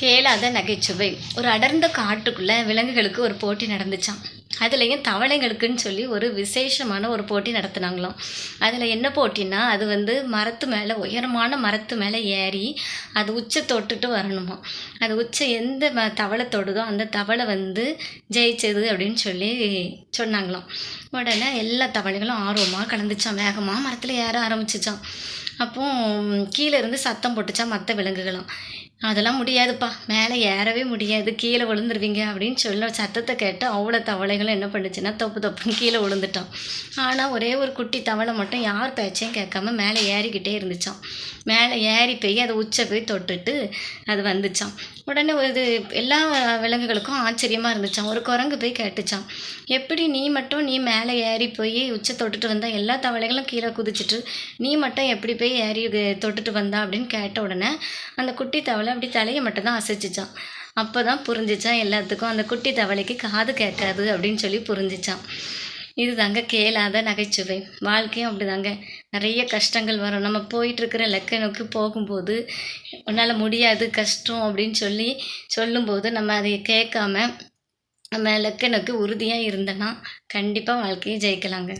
கேளாத நகைச்சுவை. ஒரு அடர்ந்த காட்டுக்குள்ளே விலங்குகளுக்கு ஒரு போட்டி நடந்துச்சான் அதுலேயும் தவளைங்களுக்குன்னு சொல்லி ஒரு விசேஷமான ஒரு போட்டி நடத்துனாங்களாம். அதில் என்ன போட்டின்னா அது வந்து மரத்து மேலே உயரமான மரத்து மேலே ஏறி அது உச்சை தொட்டுட்டு வரணுமா அது உச்சை எந்த தவளை தொடுதோ அந்த தவளை வந்து ஜெயிச்சது அப்படின்னு சொல்லி சொன்னாங்களாம். உடனே எல்லா தவளைகளும் ஆர்வமாக கலந்துச்சான் வேகமாக மரத்தில் ஏற ஆரம்பிச்சிச்சான் அப்போ கீழே இருந்து சத்தம் போட்டுச்சான் மற்ற விலங்குகளும். அதெல்லாம் முடியாதுப்பா. மேலே ஏறவே முடியாது. கீழே விழுந்துருவீங்க. அப்படின்னு சொல்ல சத்தத்தை கேட்டு அவ்வளோ தவளைகளும் என்ன பண்ணுச்சுன்னா தொப்பு தொப்புன்னு கீழே விழுந்துட்டான் ஆனால் ஒரே ஒரு குட்டி தவளை மட்டும் யார் பேச்சையும் கேட்காம மேலே ஏறிக்கிட்டே இருந்துச்சான் மேலே ஏறி போய் அதை உச்ச போய் தொட்டுட்டு அது வந்துச்சான் உடனே இது எல்லா விலங்குகளுக்கும் ஆச்சரியமாக இருந்துச்சான் ஒரு குரங்கு போய் கேட்டுச்சான் எப்படி நீ மட்டும் நீ மேலே ஏறி போய் உச்சை தொட்டுட்டு வந்தா எல்லா தவளைகளும் கீழே குதிச்சிட்டு நீ மட்டும் எப்படி போய் ஏறி தொட்டுட்டு வந்தா? அப்படின்னு கேட்ட உடனே அந்த குட்டி தவளை அப்படி தலையை மட்டும் தான் அசைச்சிச்சான். அப்போ தான் புரிஞ்சிச்சான் எல்லாத்துக்கும் அந்த குட்டி தவளைக்கு காது கேட்காது அப்படின்னு சொல்லி புரிஞ்சிச்சான். இது தாங்க கேளாத நகைச்சுவை. வாழ்க்கையும் அப்படி தாங்க நிறைய கஷ்டங்கள் வரும். நம்ம போயிட்டுருக்கிற இலக்கை நோக்கி போகும்போது உன்னால் முடியாது கஷ்டம் அப்படின்னு சொல்லி சொல்லும்போது நம்ம அதை கேட்காம நம்ம இலக்கை உறுதியாக இருந்தோன்னா கண்டிப்பாக வாழ்க்கையை ஜெயிக்கலாங்க.